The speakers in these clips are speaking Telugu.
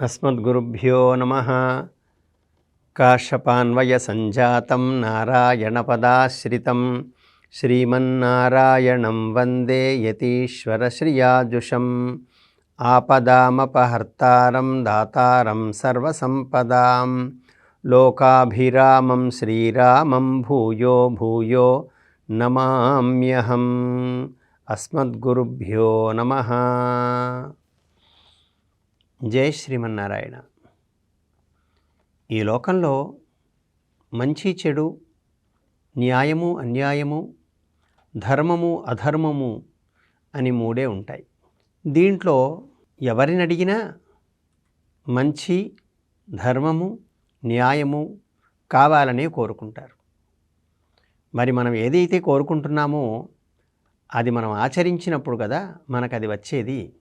अस्मद्गुरुभ्यो नमः काशपान्वयसञ्जातं नारायणपदाश्रितं श्रीमन्नारायणं वन्दे यतीश्वरश्रियाजुषम् आपदामपहर्तारं दातारं सर्वसम्पदां लोकाभिरामं श्रीरामं भूयो भूयो नमाम्यहम् अस्मद्गुरुभ्यो नमः జై శ్రీమన్నారాయణ. ఈ లోకంలో మంచి చెడు న్యాయము అన్యాయము ధర్మము అధర్మము అని మూడే ఉంటాయి. దీంట్లో ఎవరిని అడిగినా మంచి ధర్మము న్యాయము కావాలనే కోరుకుంటారు. మరి మనం ఏదైతే కోరుకుంటున్నామో అది మనం ఆచరించినప్పుడు కదా మనకు అది వచ్చేది.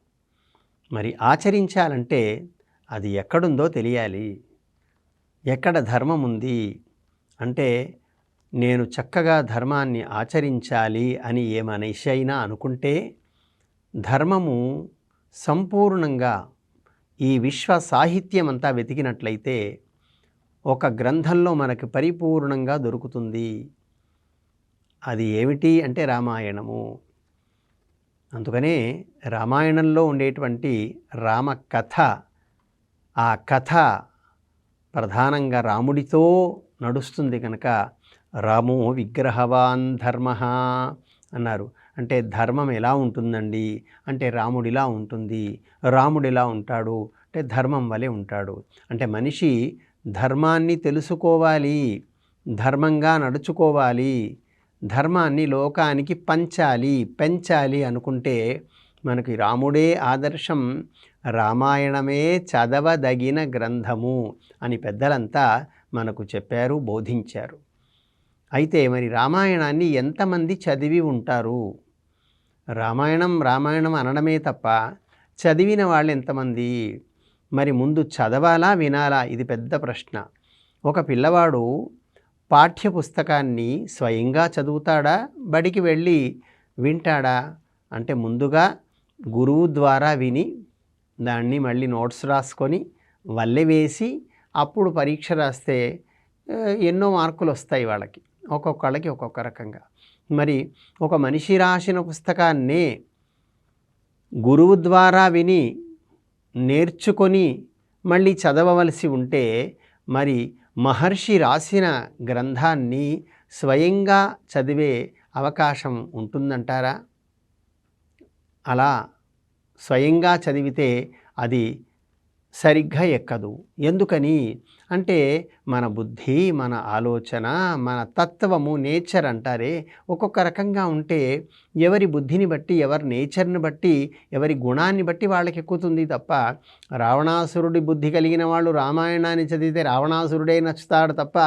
మరి ఆచరించాలంటే అది ఎక్కడుందో తెలియాలి. ఎక్కడ ధర్మం ఉంది? అంటే నేను చక్కగా ధర్మాన్ని ఆచరించాలి అని ఏ మనిషి అనుకుంటే ధర్మము సంపూర్ణంగా ఈ విశ్వ సాహిత్యం అంతా వెతికినట్లయితే ఒక గ్రంథంలో మనకి పరిపూర్ణంగా దొరుకుతుంది. అది ఏమిటి అంటే రామాయణము. అందుకనే రామాయణంలో ఉండేటువంటి రామ కథ ఆ కథ ప్రధానంగా రాముడితో నడుస్తుంది కనుక రాము విగ్రహవాన్ ధర్మ అన్నారు. అంటే ధర్మం ఎలా ఉంటుందండి? అంటే రాముడిలా ఉంటుంది రాముడిలా ఉంటాడు అంటే ధర్మం వలె ఉంటాడు. అంటే మనిషి ధర్మాన్ని తెలుసుకోవాలి ధర్మంగా నడుచుకోవాలి ధర్మాన్ని లోకానికి పంచాలి పెంచాలి అనుకుంటే మనకి రాముడే ఆదర్శం. రామాయణమే చదవదగిన గ్రంథము అని పెద్దలంతా మనకు చెప్పారు బోధించారు. అయితే మరి రామాయణాన్ని ఎంతమంది చదివి ఉంటారు? రామాయణం రామాయణం అనడమే తప్ప చదివిన వాళ్ళు ఎంతమంది? మరి ముందు చదవాలా వినాలా? ఇది పెద్ద ప్రశ్న. ఒక పిల్లవాడు పాఠ్యపుస్తకాన్ని స్వయంగా చదువుతాడా? బడికి వెళ్ళి వింటాడా? అంటే ముందుగా గురువు ద్వారా విని దాన్ని మళ్ళీ నోట్స్ రాసుకొని వల్లె వేసి అప్పుడు పరీక్ష రాస్తే ఎన్నో మార్కులు వస్తాయి వాళ్ళకి. ఒక్కొక్కళ్ళకి ఒక్కొక్క రకంగా. మరి ఒక మనిషి రాసిన పుస్తకాన్నే గురువు ద్వారా విని నేర్చుకొని మళ్ళీ చదవవలసి ఉంటే మరి మహర్షి రాసిన గ్రంథాన్ని స్వయంగా చదివే అవకాశం ఉంటుందంటారా? అలా స్వయంగా చదివితే అది సరిగ్గా ఎక్కదు. ఎందుకని? అంటే మన బుద్ధి మన ఆలోచన మన తత్వము నేచర్ అంటారే. ఒక్కొక్క రకంగా ఉంటే ఎవరి బుద్ధిని బట్టి ఎవరి నేచర్ని బట్టి ఎవరి గుణాన్ని బట్టి వాళ్ళకి ఎక్కుతుంది తప్ప రావణాసురుడి బుద్ధి కలిగిన వాళ్ళు రామాయణాన్ని చదివితే రావణాసురుడే నచ్చుతాడు తప్ప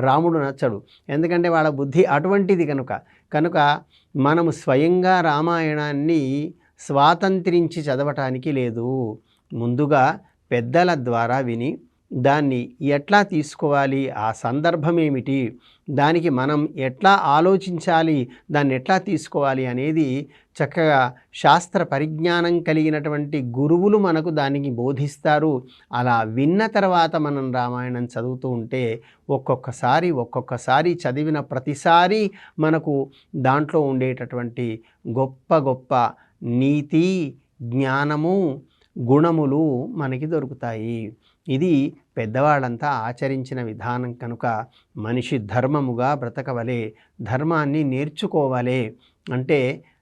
రాముడు నచ్చడు. ఎందుకంటే వాళ్ళ బుద్ధి అటువంటిది కనుక. కనుక మనము స్వయంగా రామాయణాన్ని స్వాతంత్రించి చదవటానికి లేదు. ముందుగా పెద్దల ద్వారా విని దాన్ని ఎట్లా తీసుకోవాలి? ఆ సందర్భం ఏమిటి? దానికి మనం ఎట్లా ఆలోచించాలి? దాన్ని ఎట్లా తీసుకోవాలి? అనేది చక్కగా శాస్త్ర పరిజ్ఞానం కలిగినటువంటి గురువులు మనకు దానికి బోధిస్తారు. అలా విన్న తర్వాత మనం రామాయణం చదువుతూ ఉంటే ఒక్కొక్కసారి ఒక్కొక్కసారి చదివిన ప్రతిసారి మనకు దాంట్లో ఉండేటటువంటి గొప్ప గొప్ప నీతి జ్ఞానము గుణములు మనకి దొరుకుతాయి. ఇది పెద్దవాళ్ళంతా ఆచరించిన విధానం కనుక మనిషి ధర్మముగా బ్రతకవలే ధర్మాన్ని నేర్చుకోవాలి అంటే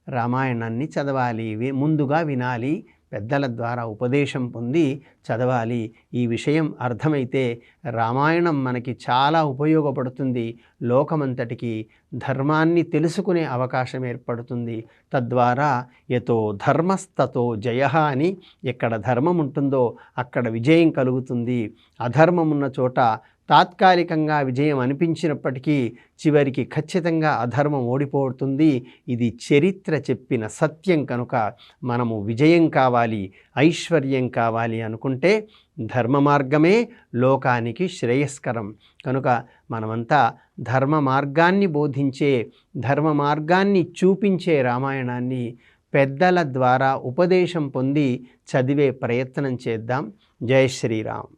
రామాయణాన్ని చదవాలి ముందుగా వినాలి పెద్దల ద్వారా ఉపదేశం పొంది చదవాలి. ఈ విషయం అర్థమైతే రామాయణం మనకి చాలా ఉపయోగపడుతుంది. లోకమంతటికి ధర్మాన్ని తెలుసుకునే అవకాశం ఏర్పడుతుంది. తద్వారా ఎతో ధర్మస్తతో జయ అని ఎక్కడ ధర్మం ఉంటుందో అక్కడ విజయం కలుగుతుంది. అధర్మం ఉన్న చోట తాత్కాలికంగా విజయం అనిపించినప్పటికీ చివరికి ఖచ్చితంగా అధర్మం ఓడిపోతుంది. ఇది చరిత్ర చెప్పిన సత్యం కనుక మనము విజయం కావాలి ఐశ్వర్యం కావాలి అనుకుంటే ధర్మ మార్గమే లోకానికి శ్రేయస్కరం. కనుక మనమంతా ధర్మ మార్గాన్ని బోధించే ధర్మ మార్గాన్ని చూపించే రామాయణాన్ని పెద్దల ద్వారా ఉపదేశం పొంది చదివే ప్రయత్నం చేద్దాం. జయ శ్రీరామ్.